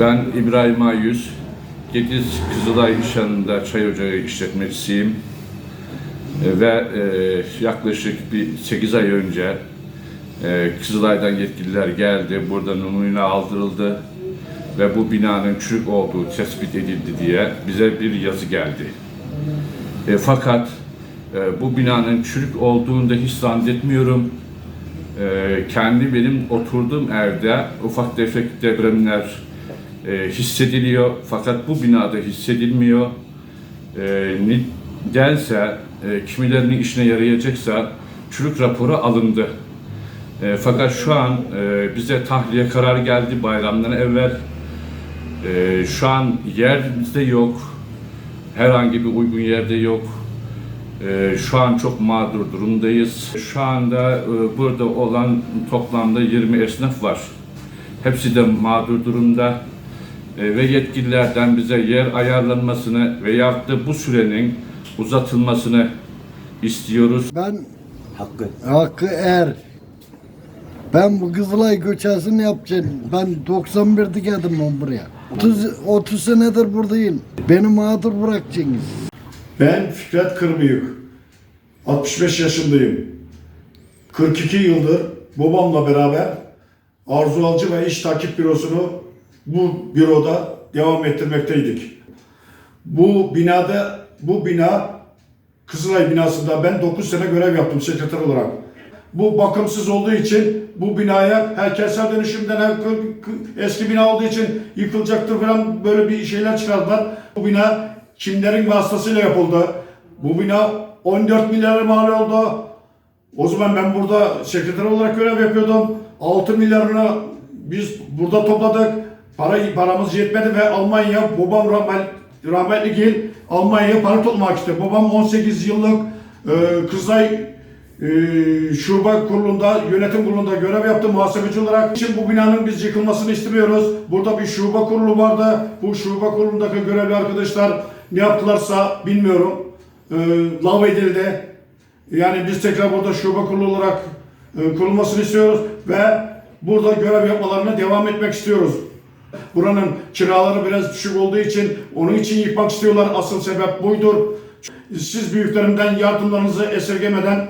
Ben İbrahim Ayyüz, Gediz Kızılay İş Yanı'nda çay ocağı işletmecisiyim. E, Ve e, yaklaşık bir 8 ay önce e, Kızılay'dan yetkililer geldi, burada numune aldırıldı ve bu binanın çürük olduğu tespit edildi diye bize bir yazı geldi. E, fakat e, bu binanın çürük olduğunu da hiç zannetmiyorum. E, kendi benim oturduğum evde ufak tefek depremler e, hissediliyor fakat bu binada hissedilmiyor. E, nedense e, kimilerinin işine yarayacaksa çürük raporu alındı. E, fakat şu an e, bize tahliye karar geldi bayramdan evvel. E, şu an yerimizde yok. Herhangi bir uygun yerde yok. E, şu an çok mağdur durumdayız. Şu anda e, burada olan toplamda 20 esnaf var. Hepsi de mağdur durumda. E, ve yetkililerden bize yer ayarlanmasını veyahut da bu sürenin uzatılmasını istiyoruz. Ben Hakkı. Hakkı Er. Ben bu Kızılay göçesini yapacağım. Ben 91'de geldim ben buraya. 30, 30 senedir buradayım. Beni mağdur bırakacaksınız. Ben Fikret Kırbıyık. 65 yaşındayım. 42 yıldır babamla beraber Arzu Alcı ve İş Takip Bürosunu bu büroda devam ettirmekteydik. Bu binada, bu bina Kızılay binasında ben 9 sene görev yaptım sekreter olarak. Bu bakımsız olduğu için bu binaya her kentsel dönüşümden eski bina olduğu için yıkılacaktır falan böyle bir şeyler çıkardılar. Bu bina kimlerin vasıtasıyla yapıldı? Bu bina 14 milyar mal oldu. O zaman ben burada sekreter olarak görev yapıyordum. 6 milyarını biz burada topladık. Para, paramız yetmedi ve Almanya, babam rahmet, rahmetli Gil Almanya'ya para toplamak istedi. Babam 18 yıllık e, Kızılay e, şube kurulunda, yönetim kurulunda görev yaptı muhasebeci olarak. Şimdi bu binanın biz yıkılmasını istemiyoruz. Burada bir şube kurulu vardı. Bu şube kurulundaki görevli arkadaşlar ne yaptılarsa bilmiyorum. E, lav edildi. Yani biz tekrar burada şube kurulu olarak e, kurulmasını istiyoruz ve burada görev yapmalarına devam etmek istiyoruz. Buranın kiraları biraz düşük olduğu için onun için yıkmak istiyorlar. Asıl sebep buydur. Siz büyüklerimden yardımlarınızı esirgemeden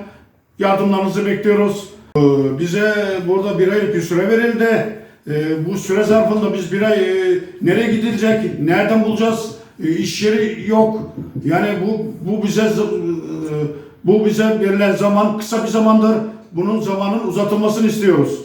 yardımlarınızı bekliyoruz. Ee, Bize burada bir aylık bir süre verildi. Ee, Bu süre zarfında biz bir ay e, nereye gidilecek, nereden bulacağız? E, İş yeri yok. Yani bu bu bize e, bu bize verilen zaman kısa bir zamandır. Bunun zamanın uzatılmasını istiyoruz.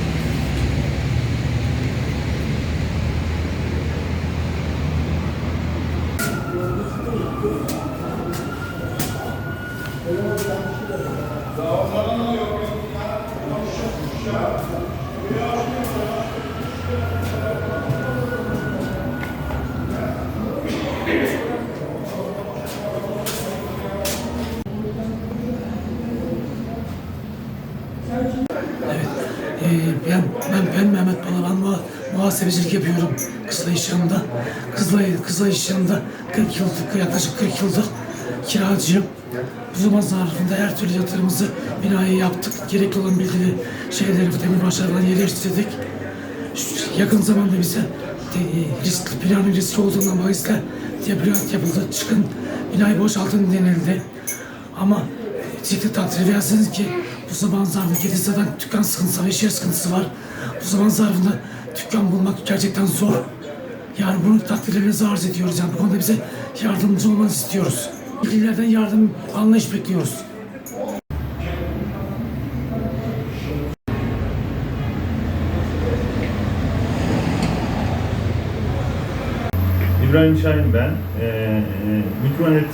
Ben, ben, ben Mehmet Balaban muha, muhasebecilik yapıyorum Kızılay İş Yanı'nda. Kızılay, Kızılay İş Yanı'nda 40 yıldır, yaklaşık 40 yıldır kiracıyım. Bu zaman zarfında her türlü yatırımımızı binaya yaptık. Gerekli olan bilgili şeyleri, demir başlarından yerleştirdik. Şu yakın zamanda bize de, e, riskli, planın riski olduğundan bahisle debriyat yapıldı. Çıkın binayı boşaltın denildi. Ama ciddi takdir edersiniz ki bu zaman zarfında Gediza'dan dükkan sıkıntısı var, iş yeri sıkıntısı var. Bu zaman zarfında dükkan bulmak gerçekten zor. Yani bunu takdirlerinizi arz ediyoruz. Yani bu konuda bize yardımcı olmanızı istiyoruz. İlgililerden yardım, anlayış bekliyoruz. İbrahim Şahin ben. Ee, e, Mikronet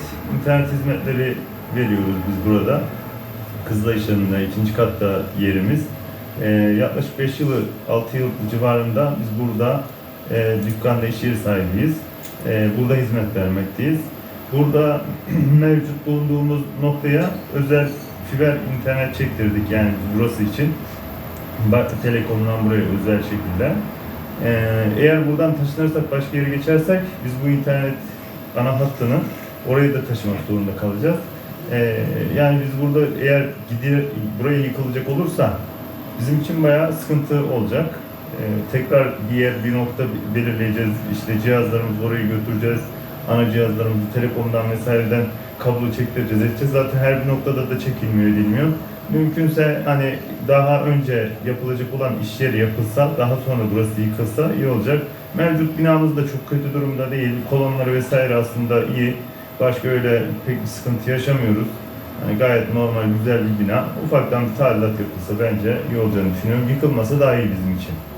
internet hizmetleri veriyoruz biz burada. Kızılay İşhanı'nda ikinci katta yerimiz. Ee, yaklaşık 5 yılı, 6 yıl civarında biz burada e, dükkanda iş yeri sahibiyiz. E, burada hizmet vermekteyiz. Burada mevcut bulunduğumuz noktaya özel fiber internet çektirdik yani burası için. Bak Telekom'dan buraya özel şekilde. Ee, eğer buradan taşınırsak başka yere geçersek biz bu internet ana hattını oraya da taşımak zorunda kalacağız. Ee, yani biz burada eğer gidilir, buraya yıkılacak olursa bizim için bayağı sıkıntı olacak. Ee, tekrar bir yer, bir nokta belirleyeceğiz. İşte cihazlarımızı oraya götüreceğiz. Ana cihazlarımızı telekomdan vesaireden kablo çektireceğiz, edeceğiz. Zaten her bir noktada da çekilmiyor, edilmiyor. Mümkünse hani daha önce yapılacak olan iş yeri yapılsa, daha sonra burası yıkılsa iyi olacak. Mevcut binamız da çok kötü durumda değil. Kolonları vesaire aslında iyi. Başka öyle pek bir sıkıntı yaşamıyoruz. Hani gayet normal, güzel bir bina. Ufaktan bir tadilat yapılsa bence iyi olacağını düşünüyorum. Yıkılmasa daha iyi bizim için.